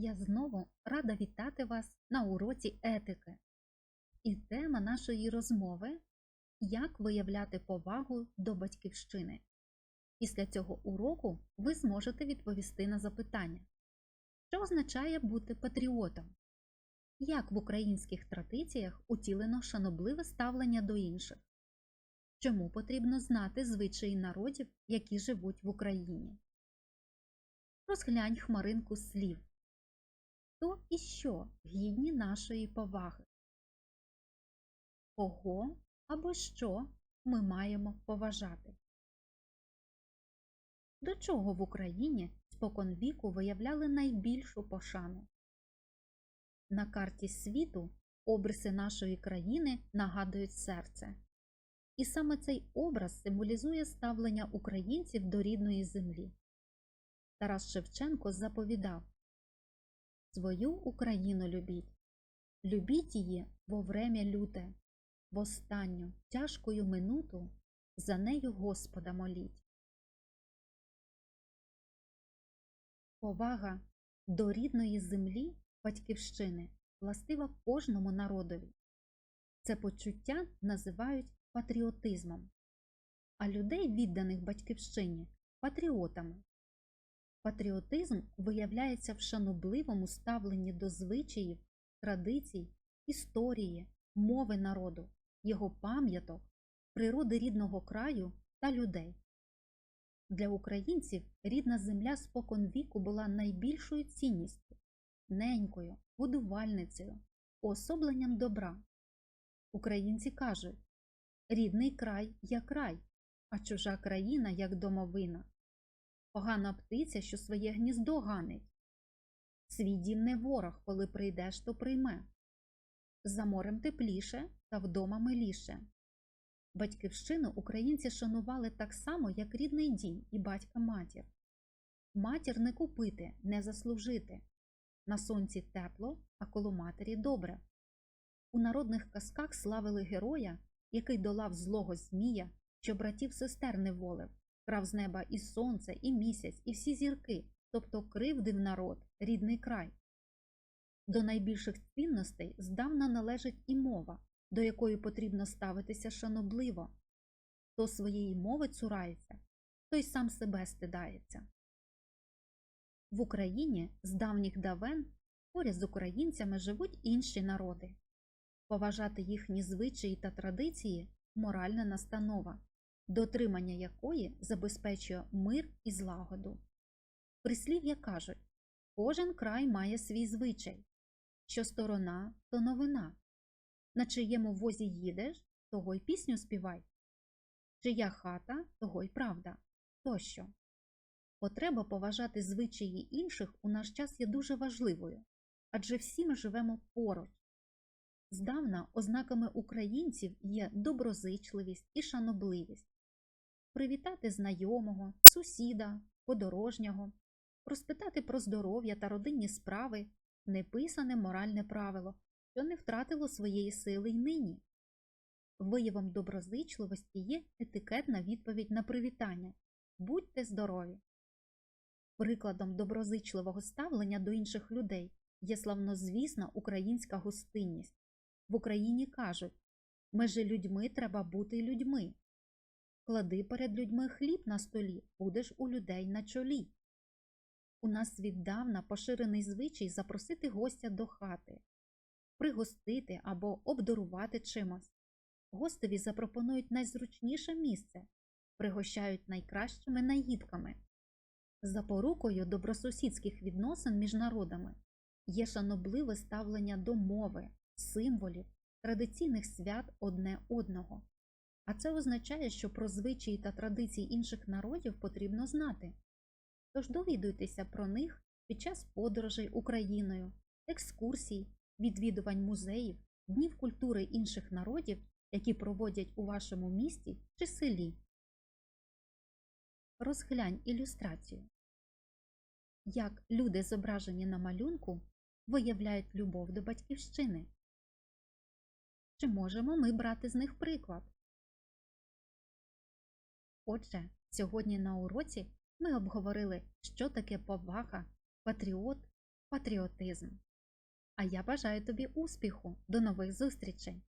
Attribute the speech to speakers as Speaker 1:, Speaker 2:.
Speaker 1: Я знову рада вітати вас на уроці етики. І тема нашої розмови як виявляти повагу до батьківщини. Після цього уроку ви зможете відповісти на запитання, що означає бути патріотом, як в українських традиціях утілено шанобливе ставлення до інших, чому потрібно знати звичаї народів, які живуть в Україні. Розглянь хмаринку слів. Хто і що гідні нашої поваги? Кого або що ми маємо поважати? До чого в Україні споконвіку виявляли найбільшу пошану? На карті світу обриси нашої країни нагадують серце. І саме цей образ символізує ставлення українців до рідної землі. Тарас Шевченко заповідав Свою Україну любіть, любіть її во врем'я люте, в останню тяжкою минуту за нею Господа моліть. Повага до рідної землі батьківщини властива кожному народові. Це почуття називають патріотизмом, а людей, відданих батьківщині, патріотами. Патріотизм виявляється в шанобливому ставленні до звичаїв, традицій, історії, мови народу, його пам'яток, природи рідного краю та людей. Для українців рідна земля споконвіку була найбільшою цінністю, ненькою, будувальницею, уособленням добра. Українці кажуть рідний край як рай, а чужа країна як домовина. Погана птиця, що своє гніздо ганить. Свій дім не ворог, коли прийдеш, то прийме. За морем тепліше та вдома миліше. Батьківщину українці шанували так само, як рідний дім і батька матір. Матір не купити, не заслужити. На сонці тепло, а коло матері добре. У народних казках славили героя, який долав злого змія, що братів сестер не волив, крав з неба і сонце, і місяць, і всі зірки, тобто кривдив народ, рідний край. До найбільших цінностей здавна належить і мова, до якої потрібно ставитися шанобливо. Хто своєї мови цурається, той сам себе стидається. В Україні з давніх давен поряд з українцями живуть інші народи. Поважати їхні звичаї та традиції моральна настанова, дотримання якої забезпечує мир і злагоду. Прислів'я кажуть кожен край має свій звичай, що сторона, то новина. На чиєму возі їдеш, того й пісню співай, чия хата, того й правда тощо. Потреба поважати звичаї інших у наш час є дуже важливою, адже всі ми живемо поруч. Здавна ознаками українців є доброзичливість і шанобливість, привітати знайомого, сусіда, подорожнього, розпитати про здоров'я та родинні справи неписане моральне правило, що не втратило своєї сили й нині. Виявом доброзичливості є етикетна відповідь на привітання Будьте здорові! Прикладом доброзичливого ставлення до інших людей є славнозвісна українська гостинність. В Україні кажуть межи людьми треба бути людьми. Клади перед людьми хліб на столі, будеш у людей на чолі. У нас віддавна поширений звичай запросити гостя до хати, пригостити або обдарувати чимось. Гостеві запропонують найзручніше місце, пригощають найкращими наїдками. Запорукою добросусідських відносин між народами є шанобливе ставлення до мови, символів, традиційних свят одне одного. А це означає, що про звичаї та традиції інших народів потрібно знати. Тож довідуйтеся про них під час подорожей Україною, екскурсій, відвідувань музеїв, днів культури інших народів, які проводять у вашому місті чи селі. Розглянь ілюстрацію. Як люди, зображені на малюнку, виявляють любов до батьківщини. Чи можемо ми брати з них приклад? Отже, сьогодні на уроці ми обговорили, що таке повага, патріот, патріотизм. А я бажаю тобі успіху. До нових зустрічей!